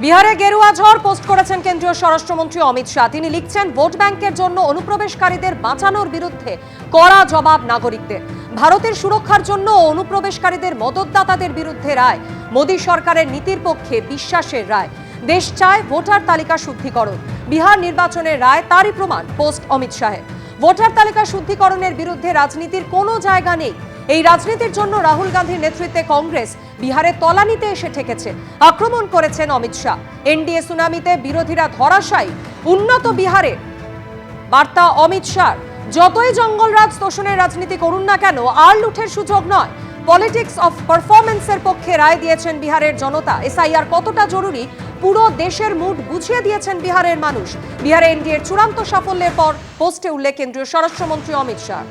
বিহারে গেরুয়া ঝড় পোস্ট করেছেন কেন্দ্রীয় স্বরাষ্ট্রমন্ত্রী অমিত শাহ। তিনি লিখছেন, ভোট ব্যাংকের জন্য অনুপ্রবেশকারীদের বাঁচানোর বিরুদ্ধে কড়া জবাব নাগরিকদের। ভারতের সুরক্ষার জন্য অনুপ্রবেশকারীদের মদতদাতাদের বিরুদ্ধে রায়। মোদী সরকারের নীতির পক্ষে বিশ্বাসের রায়। দেশ চায় ভোটার তালিকা শুদ্ধিকরণ। বিহার নির্বাচনের রায়, তারই প্রমাণ পোস্ট অমিত শাহের। ভোটার তালিকা শুদ্ধিকরণের বিরুদ্ধে রাজনীতির কোনো জায়গা নেই। এই রাজনীতির জন্য রাহুল গান্ধীর নেতৃত্বে কংগ্রেস বিহারের তলানিতে এসে ঠেকেছে। আক্রমণ করেছেন অমিত শাহ। এনডিএ সুনামিতে বিরোধীরা ধরাশায়ী। উন্নত বিহারে বার্তা অমিত শাহ, যতই জঙ্গলরাজ তোষণের রাজনীতি করুন না কেন, আর লুঠের সুযোগ নয়। পলিটিক্স অফ পারফরমেন্সের পক্ষে রায় দিয়েছেন বিহারের জনতা। এসআইআর কতটা জরুরি? পুরো দেশের মুড বুঝিয়ে দিয়েছেন বিহারের মানুষ। বিহারে এনডিএর চূড়ান্ত সাফল্যের পর পোস্টে উল্লেখ কেন্দ্রীয় স্বরাষ্ট্রমন্ত্রী অমিত শাহ।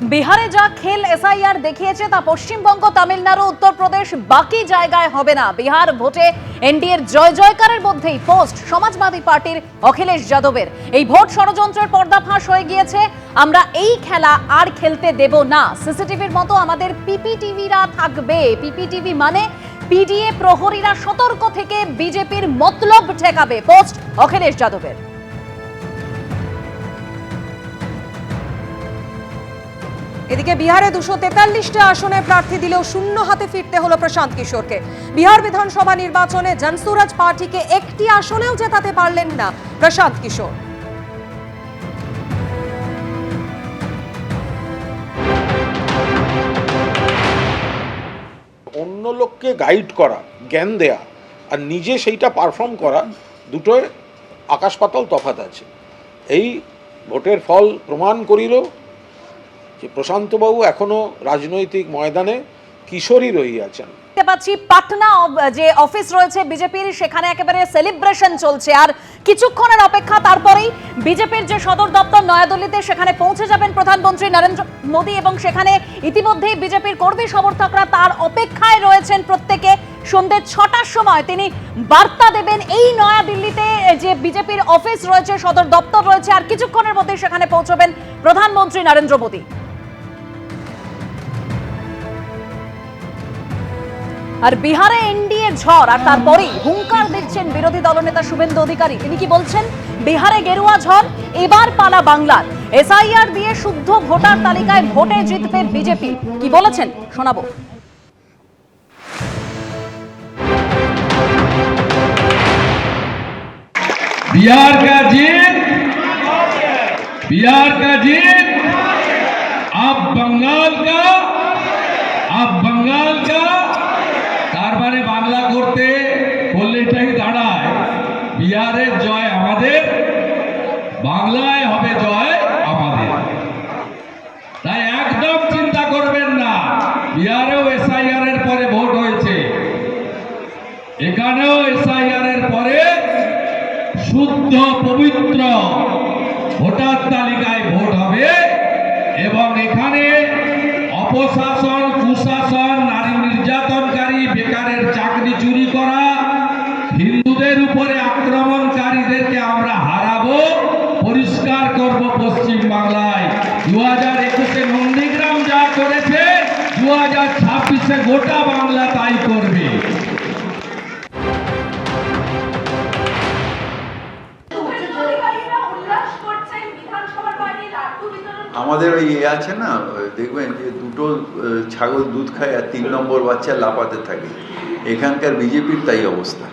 বিহারে যা খেল এসআইআর দেখিয়েছে তা পশ্চিমবঙ্গ, তামিলনাড়ু, উত্তরপ্রদেশ, বাকি জায়গায় হবে না। বিহার ভোটে এনডিএর জয় জয়কারের মধ্যেই পোস্ট সমাজবাদী পার্টির অখিলেশ যাদবের। এই ভোট ষড়যন্ত্রের পর্দাফাঁস হয়ে গিয়েছে। আমরা এই খেলা আর খেলতে দেব না। সিসিটিভির মতো আমাদের পিপিটিভিরা থাকবে। পিপিটিভি মানে পিডিএ প্রহরীরা সতর্ক থেকে বিজেপির মতলব ঠেকাবে। পোস্ট অখিলেশ যাদবের। এদিকে বিহারে দুশো তেতাল্লিশটা আসনে প্রার্থী দিলেও শূন্য হাতে ফিরতে হলো প্রশান্ত কিশোরকে। বিহার বিধানসভা নির্বাচনে জনসুরাজ পার্টিকে একটি আসনেও জেতাতে পারলেন না প্রশান্ত কিশোর। অন্য লোককে গাইড করা, জ্ঞান দেয়া আর নিজে সেইটা পারফর্ম করা দুটোয় আকাশ পাতাল তফাৎ আছে। এই ভোটের ফল প্রমাণ করিল যে প্রশান্তবাবু এখনও রাজনৈতিক ময়দানে কিশোরী রহিয়াছেন। দেখতে পাচ্ছি পাটনা যে অফিস রয়েছে বিজেপির, সেখানে একেবারে সেলিব্রেশন চলছে। আর কিছুক্ষণের অপেক্ষা, তারপরেই বিজেপির যে সদর দপ্তর নয়াদিল্লিতে, সেখানে পৌঁছে যাবেন প্রধানমন্ত্রী নরেন্দ্র মোদী এবং সেখানে ইতিমধ্যেই বিজেপির কর্মী সমর্থকরা তার অপেক্ষায় রয়েছেন প্রত্যেকে। সন্ধ্যে ছটার সময় তিনি বার্তা দেবেন এই নয়াদিল্লিতে, যে বিজেপির অফিস রয়েছে, সদর দপ্তর রয়েছে, আর কিছুক্ষণের মধ্যেই সেখানে পৌঁছবেন প্রধানমন্ত্রী নরেন্দ্র মোদী। আর বিহারে এনডিএ ঝড় আর তারপরেই হুঙ্কার দিচ্ছেন বিরোধী দলনেতা শুভেন্দু অধিকারী তিনি কি বলছেন বিহারে গেরুয়া ঝড় এবার পালা বাংলার এসআইআর দিয়ে শুদ্ধ ভোটার তালিকায় ভোটে জিতবে বিজেপি কি বলেছেন শোনাবো बिहार का जीत बिहार का जीत अब बंगाल का अब बंगाल এটাই দাঁড়ায়। বিহারের জয় আমাদের, বাংলায় হবে জয় আমাদের। তাই একদম চিন্তা করবেন না, বিহারেও এসআইআর এর পরে ভোট হয়েছে। এখানেও এসআইআর এর পরে শুদ্ধ, পবিত্র ভোটার তালিকায় ভোট হবে এবং এখানে অপশাসন কুশাসন নারী করব পশ্চিম বাংলায়। দু হাজার একুশে নন্দীগ্রাম যা করেছে দু হাজার ছাব্বিশে গোটা বাংলা তাই করবে। আমাদের ওই ইয়ে আছে না দেখবেন যে দুটো ছাগল দুধ খায় আর তিন নম্বর বাচ্চা লাপাতে থাকে। এখানকার বিজেপির তাই অবস্থা।